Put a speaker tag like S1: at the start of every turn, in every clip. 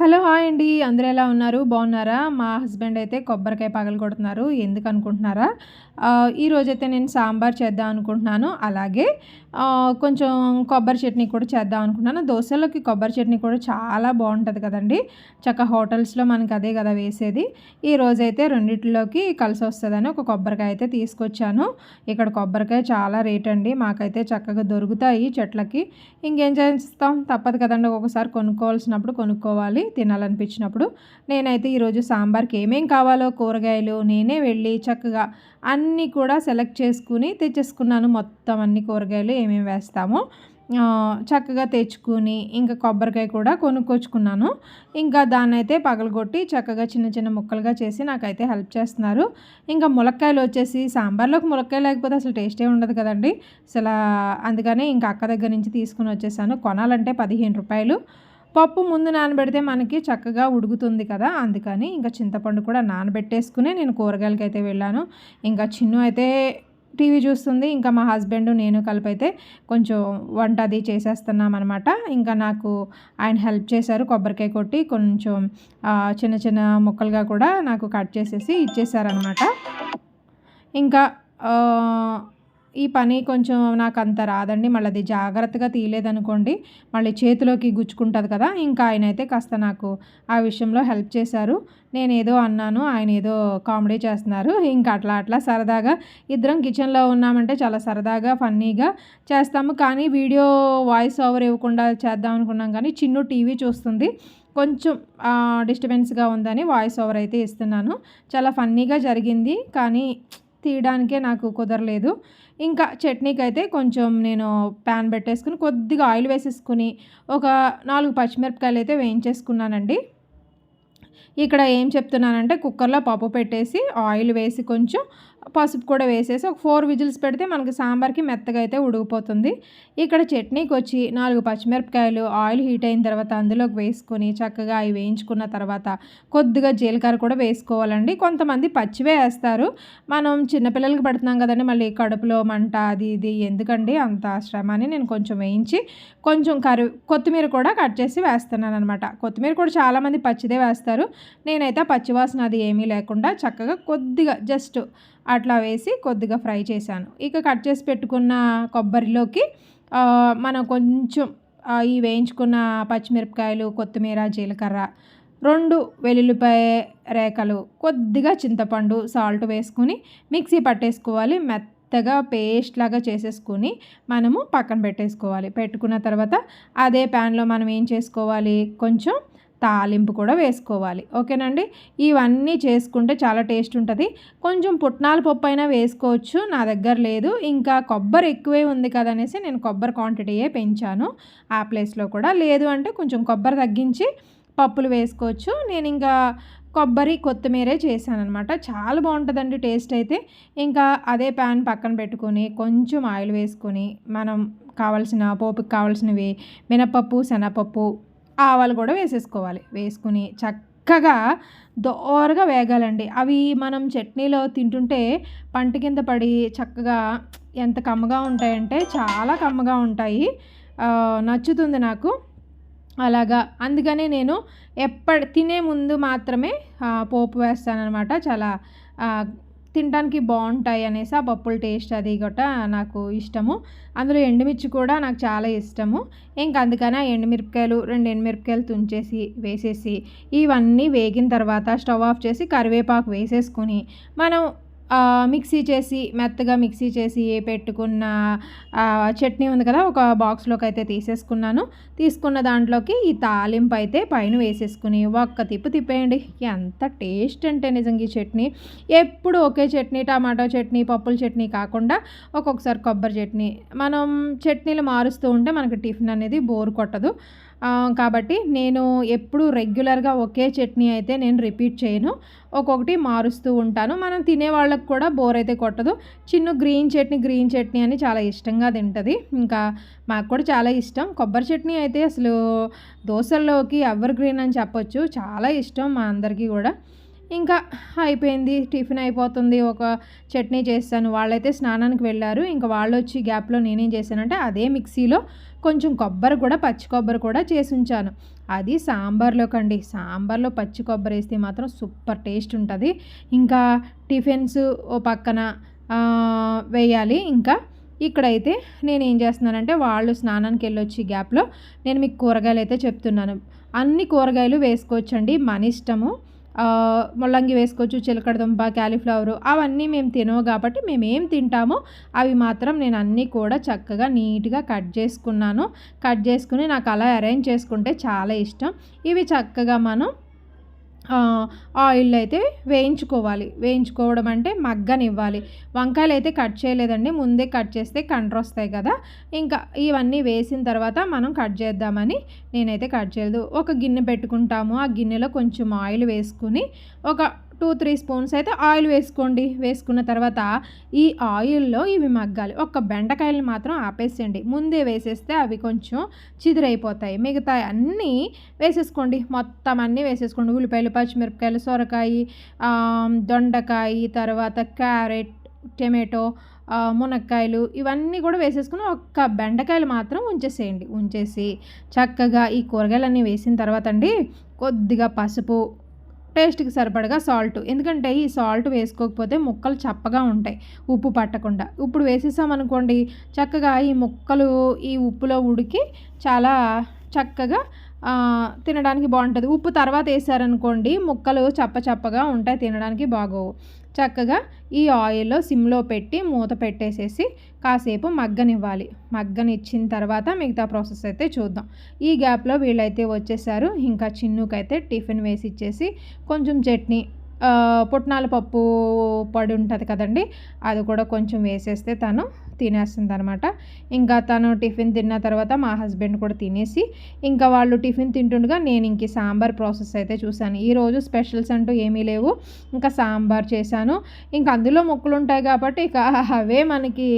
S1: Hello hi అండి. అందరూ ఎలా ఉన్నారు? బాగున్నారా? మా హస్బెండ్ అయితే కొబ్బరికాయ పగలు కొడుతున్నారు. ఎందుకు అనుకుంటున్నారా? ఈరోజైతే నేను సాంబార్ చేద్దాం అనుకుంటున్నాను. అలాగే కొంచెం కొబ్బరి చట్నీ కూడా చేద్దాం అనుకుంటున్నాను. దోశలోకి కొబ్బరి చట్నీ కూడా చాలా బాగుంటుంది కదండి. చక్క హోటల్స్లో మనకి అదే కదా వేసేది. ఈ రోజైతే రెండిట్లోకి కలిసి వస్తుందని ఒక కొబ్బరికాయ అయితే తీసుకొచ్చాను. ఇక్కడ కొబ్బరికాయ చాలా రేట్ అండి. మాకైతే చక్కగా దొరుకుతాయి చెట్లకి. ఇంకేం చేస్తాం? తప్పదు కదండి. ఒక్కొక్కసారి కొనుక్కోవాల్సినప్పుడు కొనుక్కోవాలి. తినాలనిపించినప్పుడు నేనైతే ఈరోజు సాంబార్కి ఏమేం కావాలో కూరగాయలు నేనే వెళ్ళి చక్కగా అన్నీ కూడా సెలెక్ట్ చేసుకుని తెచ్చేసుకున్నాను. మొత్తం అన్ని కూరగాయలు ఏమేమి వేస్తామో చక్కగా తెచ్చుకుని ఇంకా కొబ్బరికాయ కూడా కొనుక్కొచ్చుకున్నాను. ఇంకా దాన్ని అయితే పగలగొట్టి చక్కగా చిన్న చిన్న ముక్కలుగా చేసి నాకైతే హెల్ప్ చేస్తున్నారు. ఇంకా ములక్కాయలు వచ్చేసి సాంబార్లోకి ములక్కాయ లేకపోతే అసలు టేస్టే ఉండదు కదండి. అసలు అందుకనే ఇంకా అక్క దగ్గర నుంచి తీసుకుని వచ్చేసాను. కొనాలంటే పదిహేను రూపాయలు. పప్పు ముందు నానబెడితే మనకి చక్కగా ఉడుకుతుంది కదా. అందుకని ఇంకా చింతపండు కూడా నానబెట్టేసుకునే నేను కూరగాయలకి అయితే వెళ్ళాను. ఇంకా చిన్ను అయితే టీవీ చూస్తుంది ఇంకా మా హస్బెండ్ నేను కలిపి అయితే కొంచెం వంట అది చేసేస్తున్నాం అనమాట ఇంకా నాకు ఆయన హెల్ప్ చేశారు కొబ్బరికాయ కొట్టి కొంచెం చిన్న చిన్న ముక్కలుగా కూడా నాకు కట్ చేసేసి ఇచ్చేసారనమాట ఇంకా ఈ పని కొంచెం నాకు అంత రాదండి. మళ్ళీ అది జాగ్రత్తగా తీయలేదనుకోండి మళ్ళీ చేతిలోకి గుచ్చుకుంటుంది కదా. ఇంకా ఆయన అయితే కాస్త నాకు ఆ విషయంలో హెల్ప్ చేశారు. నేను ఏదో అన్నాను ఆయన ఏదో కామెడీ చేస్తున్నారు. ఇంకా అట్లా అట్లా సరదాగా ఇద్దరం కిచెన్లో ఉన్నామంటే చాలా సరదాగా ఫన్నీగా చేస్తాము. కానీ వీడియో వాయిస్ ఓవర్ ఇవ్వకుండా చేద్దాం అనుకున్నాం కానీ చిన్ను టీవీ చూస్తుంది. కొంచెం డిస్టర్బెన్స్గా ఉందని వాయిస్ ఓవర్ అయితే ఇస్తున్నాను. చాలా ఫన్నీగా జరిగింది. కానీ తీయడానికే నాకు కుదరలేదు. ఇంకా చట్నీకి అయితే కొంచెం నేను ప్యాన్ పెట్టేసుకుని కొద్దిగా ఆయిల్ వేసేసుకుని ఒక నాలుగు పచ్చిమిరపకాయలు అయితే వేయించేసుకున్నానండి. ఇక్కడ ఏం చెప్తున్నానంటే కుక్కర్లో పప్పు పెట్టేసి ఆయిల్ వేసి కొంచెం పసుపు కూడా వేసేసి ఒక ఫోర్ విజిల్స్ పెడితే మనకి సాంబార్కి మెత్తగా అయితే ఉడికిపోతుంది. ఇక్కడ చట్నీకి వచ్చి నాలుగు పచ్చిమిరపకాయలు ఆయిల్ హీట్ అయిన తర్వాత అందులోకి వేసుకొని చక్కగా అవి వేయించుకున్న తర్వాత కొద్దిగా జీలకర్ర కూడా వేసుకోవాలండి. కొంతమంది పచ్చివే వేస్తారు. మనం చిన్నపిల్లలకి పెడుతున్నాం కదండి మళ్ళీ కడుపులో మంట అది ఇది ఎందుకండి అంత శ్రమ అని నేను కొంచెం వేయించి కొంచెం కరి కొత్తిమీర కూడా కట్ చేసి వేస్తున్నాను అనమాట కొత్తిమీర కూడా చాలామంది పచ్చిదే వేస్తారు. నేనైతే పచ్చివాసన అది ఏమీ లేకుండా చక్కగా కొద్దిగా జస్ట్ అట్లా వేసి కొద్దిగా ఫ్రై చేశాను. ఇక కట్ చేసి పెట్టుకున్న కొబ్బరిలోకి మనం కొంచెం ఈ వేయించుకున్న పచ్చిమిరపకాయలు కొత్తిమీర జీలకర్ర రెండు వెల్లుల్లిపాయ రేఖలు కొద్దిగా చింతపండు సాల్ట్ వేసుకుని మిక్సీ పట్టేసుకోవాలి. మెత్తగా పేస్ట్ లాగా చేసేసుకుని మనము పక్కన పెట్టేసుకోవాలి. పెట్టుకున్న తర్వాత అదే ప్యాన్లో మనం ఏం చేసుకోవాలి? కొంచెం తాలింపు కూడా వేసుకోవాలి. ఓకేనండి? ఇవన్నీ చేసుకుంటే చాలా టేస్ట్ ఉంటుంది. కొంచెం పుట్నాల పప్పు అయినా వేసుకోవచ్చు నా దగ్గర లేదు. ఇంకా కొబ్బరి ఎక్కువే ఉంది కదనేసి నేను కొబ్బరి క్వాంటిటీయే పెంచాను. ఆ ప్లేస్లో కూడా లేదు అంటే కొంచెం కొబ్బరి తగ్గించి పప్పులు వేసుకోవచ్చు. నేను ఇంకా కొబ్బరి కొత్తిమీరే చేశానమాట చాలా బాగుంటుందండి టేస్ట్ అయితే. ఇంకా అదే ప్యాన్ పక్కన పెట్టుకొని కొంచెం ఆయిల్ వేసుకొని మనం కావాల్సిన పోపుకి కావాల్సినవి మినపప్పు శనగపప్పు ఆవాలు కూడా వేసేసుకోవాలి. వేసుకుని చక్కగా దోరగా వేగాలండి. అవి మనం చట్నీలో తింటుంటే పంట కింద పడి చక్కగా ఎంత కమ్మగా ఉంటాయంటే చాలా కమ్మగా ఉంటాయి. నచ్చుతుంది నాకు. అలాగా. అందుకనే నేను ఎప్పటి తినే ముందు మాత్రమే పోపు వేస్తానమాట చాలా తినడానికి బాగుంటాయి అనేసి ఆ పప్పుల టేస్ట్ అది గట్ట నాకు ఇష్టము. అందులో ఎండుమిర్చి కూడా నాకు చాలా ఇష్టము. ఇంకా అందుకని ఆ ఎండుమిరపకాయలు రెండు ఎండుమిరపకాయలు తుంచేసి వేసేసి ఇవన్నీ వేగిన తర్వాత స్టవ్ ఆఫ్ చేసి కరివేపాకు వేసేసుకొని మనం మిక్సీ చేసి మెత్తగా మిక్సీ చేసి పెట్టుకున్న చట్నీ ఉంది కదా ఒక బాక్స్లోకి అయితే తీసేసుకున్నాను. తీసుకున్న దాంట్లోకి ఈ తాలింపు అయితే పైన వేసేసుకుని ఒక్క తిప్పు తిప్పేయండి. ఎంత టేస్ట్ అంటే నిజంగా ఈ చట్నీ. ఎప్పుడు ఒకే చట్నీ టమాటో చట్నీ పప్పుల చట్నీ కాకుండా ఒక్కొక్కసారి కొబ్బరి చట్నీ. మనం చట్నీలు మారుస్తూ ఉంటే మనకి టిఫిన్ అనేది బోర్ కొట్టదు. కాబట్టి నేను ఎప్పుడు రెగ్యులర్గా ఒకే చట్నీ అయితే నేను రిపీట్ చేయను. ఒక్కొక్కటి మారుస్తూ ఉంటాను. మనం తినే వాళ్ళకి కూడా బోర్ అయితే కొట్టదు. చిన్న గ్రీన్ చట్నీ గ్రీన్ చట్నీ అని చాలా ఇష్టంగా తింటుంది. ఇంకా మాకు కూడా చాలా ఇష్టం. కొబ్బరి చట్నీ అయితే అసలు దోశల్లోకి ఎవర్ గ్రీన్ అని చెప్పొచ్చు. చాలా ఇష్టం మా అందరికీ కూడా. ఇంకా అయిపోయింది టిఫిన్ అయిపోతుంది ఒక చట్నీ చేస్తాను. వాళ్ళైతే స్నానానికి వెళ్ళారు. ఇంకా వాళ్ళు వచ్చి గ్యాప్లో నేనేం చేశానంటే అదే మిక్సీలో కొంచెం కొబ్బరి కూడా పచ్చి కొబ్బరి కూడా చేసి ఉంచాను. అది సాంబార్లోకండి సాంబార్లో పచ్చి కొబ్బరి వేస్తే మాత్రం సూపర్ టేస్ట్ ఉంటుంది. ఇంకా టిఫిన్స్ ఓ పక్కన వేయాలి. ఇంకా ఇక్కడైతే నేను ఏం చేస్తున్నానంటే వాళ్ళు స్నానానికి వెళ్ళొచ్చి గ్యాప్లో నేను మీకు కూరగాయలు అయితే చెప్తున్నాను. అన్ని కూరగాయలు వేసుకోవచ్చండి. మన ఇష్టము. ముల్లంగి వేసుకోవచ్చు చిలకడ దుంప క్యాలీఫ్లవర్ అవన్నీ మేము తినవు కాబట్టి మేము ఏం తింటామో అవి మాత్రం నేను అన్నీ కూడా చక్కగా నీట్గా కట్ చేసుకున్నాను. కట్ చేసుకుని నాకు అలా అరేంజ్ చేసుకుంటే చాలా ఇష్టం. ఇవి చక్కగా మనం ఆయిల్ అయితే వేయించుకోవాలి. వేయించుకోవడం అంటే మగ్గనివ్వాలి. వంకాయలు అయితే కట్ చేయలేదండి. ముందే కట్ చేస్తే కండ్ర వస్తాయి కదా. ఇంకా ఇవన్నీ వేసిన తర్వాత మనం కట్ చేద్దామని నేనైతే కట్ చేయలేదు. ఒక గిన్నె పెట్టుకుంటాము. ఆ గిన్నెలో కొంచెం ఆయిల్ వేసుకుని ఒక టూ త్రీ స్పూన్స్ అయితే ఆయిల్ వేసుకోండి. వేసుకున్న తర్వాత ఈ ఆయిల్లో ఇవి మగ్గాలి. ఒక్క బెండకాయలు మాత్రం ఆపేసేయండి. ముందే వేసేస్తే అవి కొంచెం చిదిరైపోతాయి. మిగతా అన్నీ వేసేసుకోండి. మొత్తం అన్నీ వేసేసుకోండి. ఉల్లిపాయలు పచ్చిమిరపకాయలు సొరకాయ దొండకాయ తర్వాత క్యారెట్ టమాటో మునక్కాయలు ఇవన్నీ కూడా వేసేసుకుని ఒక్క బెండకాయలు మాత్రం ఉంచేసేయండి. ఉంచేసి చక్కగా ఈ కూరగాయలన్నీ వేసిన తర్వాత అండి కొద్దిగా పసుపు టేస్ట్కి సరిపడగా సాల్ట్. ఎందుకంటే ఈ సాల్ట్ వేసుకోకపోతే ముక్కలు చప్పగా ఉంటాయి ఉప్పు పట్టకుండా. ఇప్పుడు వేసేసామనుకోండి చక్కగా ఈ ముక్కలు ఈ ఉప్పులో ఉడికి చాలా చక్కగా తినడానికి బాగుంటుంది. ఉప్పు తర్వాత వేసారనుకోండి ముక్కలు చప్ప చప్పగా ఉంటాయి తినడానికి బాగోవు. చక్కగా ఈ ఆయిల్లో సిమ్లో పెట్టి మూత పెట్టేసేసి కాసేపు మగ్గనివ్వాలి. మగ్గనిచ్చిన తర్వాత మిగతా ప్రాసెస్ అయితే చూద్దాం. ఈ గ్యాప్లో వీళ్ళైతే వచ్చేసారు. ఇంకా చిన్నుకైతే టిఫిన్ వేసి ఇచ్చేసి కొంచెం చట్నీ పుట్నాల పప్పు పొడి ఉంటుంది కదండి అది కూడా కొంచెం వేసేస్తే తను తినేస్తుంది అనమాట ఇంకా తను టిఫిన్ తిన్న తర్వాత మా హస్బెండ్ కూడా తినేసి ఇంకా వాళ్ళు టిఫిన్ తింటుండగా నేను ఇంక సాంబార్ ప్రాసెస్ అయితే చూశాను. ఈరోజు స్పెషల్స్ అంటూ ఏమీ లేవు ఇంకా సాంబార్ చేశాను. ఇంకా అందులో మొక్కలు ఉంటాయి కాబట్టి ఇక అవే మనకి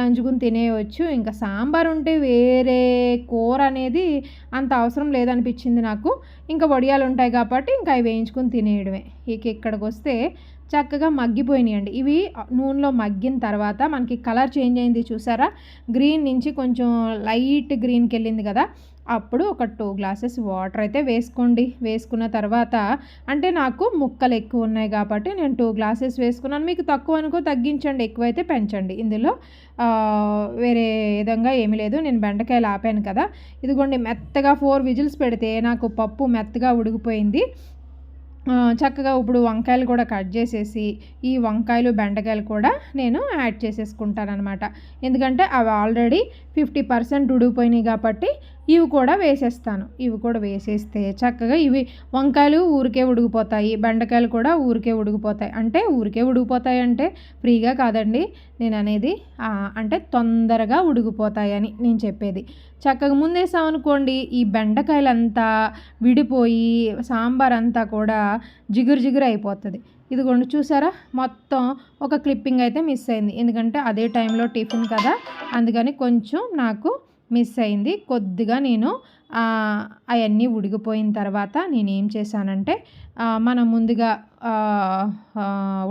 S1: నంచుకుని తినేయవచ్చు ఇంకా సాంబార్ ఉంటే వేరే కూర అనేది అంత అవసరం లేదనిపించింది నాకు. ఇంకా వడియాలు ఉంటాయి కాబట్టి ఇంకా అవి వేయించుకుని తినేయడమే. ఈ కేక్ ఇక్కడికి వస్తే చక్కగా మగ్గిపోయినాయండి. ఇవి నూనెలో మగ్గిన తర్వాత మనకి కలర్ చేంజ్ అయింది చూసారా? గ్రీన్ నుంచి కొంచెం లైట్ గ్రీన్కి వెళ్ళింది కదా? అప్పుడు ఒక టూ గ్లాసెస్ వాటర్ అయితే వేసుకోండి. వేసుకున్న తర్వాత అంటే నాకు ముక్కలు ఎక్కువ ఉన్నాయి కాబట్టి నేను టూ గ్లాసెస్ వేసుకున్నాను. మీకు తక్కువ అనుకో తగ్గించండి ఎక్కువైతే పెంచండి. ఇందులో వేరే విధంగా ఏమీ లేదు. నేను బెండకాయలు ఆపాను కదా. ఇదిగోండి మెత్తగా ఫోర్ విజిల్స్ పెడితే నాకు పప్పు మెత్తగా ఉడిగిపోయింది చక్కగా ఇప్పుడు వంకాయలు కూడా కట్ చేసేసి ఈ వంకాయలు బెండకాయలు కూడా నేను యాడ్ చేసేసుకుంటాను అనమాట ఎందుకంటే అవి ఆల్రెడీ ఫిఫ్టీ పర్సెంట్ ఉడిగిపోయినాయి కాబట్టి ఇవి కూడా వేసేస్తాను. ఇవి కూడా వేసేస్తే చక్కగా ఇవి వంకాయలు ఊరికే ఉడికిపోతాయి బెండకాయలు కూడా ఊరికే ఉడికిపోతాయి. అంటే ఊరికే ఉడికిపోతాయి అంటే ఫ్రీగా కాదండి. నేను అనేది అంటే తొందరగా ఉడికిపోతాయని నేను చెప్పేది. చక్కగా ముందేసామనుకోండి ఈ బెండకాయలంతా విడిపోయి సాంబార్ అంతా కూడా జిగురు జిగురు అయిపోతుంది. ఇదిగోండి చూసారా? మొత్తం ఒక క్లిప్పింగ్ అయితే మిస్ అయింది. ఎందుకంటే అదే టైంలో టిఫిన్ కదా అందుకని కొంచెం నాకు మిస్ అయింది. కొద్దిగా నేను అవన్నీ ఉడికిపోయిన తర్వాత నేను ఏం చేశానంటే మనం ముందుగా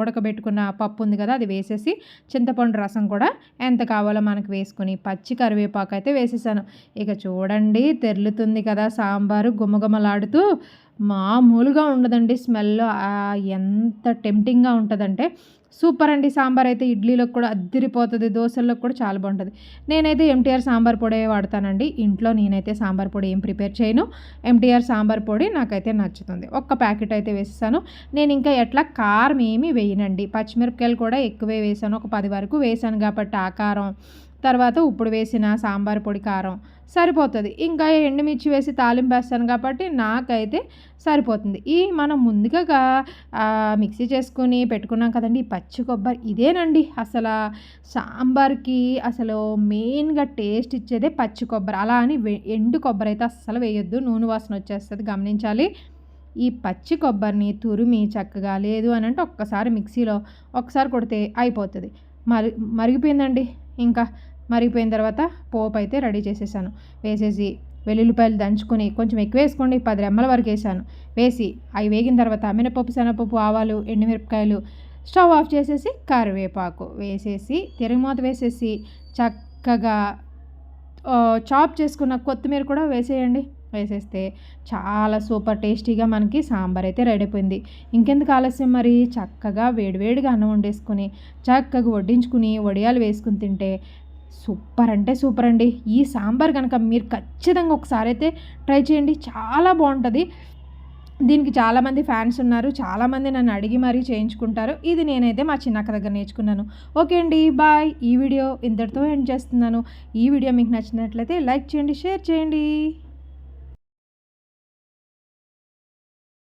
S1: ఉడకబెట్టుకున్న పప్పు ఉంది కదా అది వేసేసి చింతపండు రసం కూడా ఎంత కావాలో మనకు వేసుకుని పచ్చి కరివేపాకు అయితే వేసేసాను. ఇక చూడండి తెరులుతుంది కదా సాంబారు గుమగుమలాడుతూ మామూలుగా ఉండదండి స్మెల్. ఎంత టెంప్టింగ్గా ఉంటుందంటే సూపర్ అండి సాంబార్ అయితే ఇడ్లీలోకి కూడా అద్దిరిపోతుంది దోశల్లోకి కూడా చాలా బాగుంటుంది. నేనైతే ఎంటీఆర్ సాంబార్ పొడి వాడతానండి. ఇంట్లో నేనైతే సాంబార్ పొడి ఏం ప్రిపేర్ చేయను. ఎంటీఆర్ సాంబార్ పొడి నాకైతే నచ్చుతుంది. ఒక్క ప్యాకెట్ అయితే వేసేసాను. నేను ఇంకా ఎట్లా కారం ఏమీ వేయనండి. పచ్చిమిరపకాయలు కూడా ఎక్కువే వేసాను. ఒక పది వరకు వేసాను కాబట్టి ఆ కారం తర్వాత ఇప్పుడు వేసిన సాంబార్ పొడి కారం సరిపోతుంది. ఇంకా ఎండుమిర్చి వేసి తాలింపు వేస్తాను కాబట్టి నాకైతే సరిపోతుంది. ఈ మనం ముందుగా మిక్సీ చేసుకొని పెట్టుకున్నాం కదండి పచ్చి కొబ్బరి ఇదేనండి. అసలు సాంబార్కి అసలు మెయిన్గా టేస్ట్ ఇచ్చేదే పచ్చి కొబ్బరి. అలా అని ఎండు కొబ్బరి అయితే అస్సలు వేయొద్దు. నూనె వాసన వచ్చేస్తుంది గమనించాలి. ఈ పచ్చి కొబ్బరిని తురిమి చక్కగా లేదు అని అంటే ఒక్కసారి మిక్సీలో ఒకసారి కొడితే అయిపోతుంది. మరి మరిగిపోయిందండి. ఇంకా మరిగిపోయిన తర్వాత పోపు అయితే రెడీ చేసేసాను. వేసేసి వెల్లుల్లిపాయలు దంచుకొని కొంచెం ఎక్కువ వేసుకోండి పది రెమ్మల వరకు వేసాను. వేసి అవి వేగిన తర్వాత మినపప్పు శనగపప్పు ఆవాలు ఎండుమిరపకాయలు స్టవ్ ఆఫ్ చేసేసి కరివేపాకు వేసేసి తిరగమూత వేసేసి చక్కగా చాప్ చేసుకున్న కొత్తిమీర కూడా వేసేయండి. వేసేస్తే చాలా సూపర్ టేస్టీగా మనకి సాంబార్ అయితే రెడీ అయిపోయింది. ఇంకెందుకు ఆలస్యం మరి? చక్కగా వేడివేడిగా అన్నం వండేసుకుని చక్కగా వడ్డించుకుని వడియాలు వేసుకుని తింటే సూపర్ అంటే సూపర్ అండి. ఈ సాంబార్ కనుక మీరు ఖచ్చితంగా ఒకసారి అయితే ట్రై చేయండి. చాలా బాగుంటుంది. దీనికి చాలామంది ఫ్యాన్స్ ఉన్నారు. చాలామంది నన్ను అడిగి మరీ చేయించుకుంటారు. ఇది నేనైతే మా చిన్నక్క దగ్గర నేర్చుకున్నాను. ఓకే అండి బాయ్. ఈ వీడియో ఇంతటితో ఎండ్ చేస్తున్నాను. ఈ వీడియో మీకు నచ్చినట్లయితే లైక్ చేయండి షేర్ చేయండి.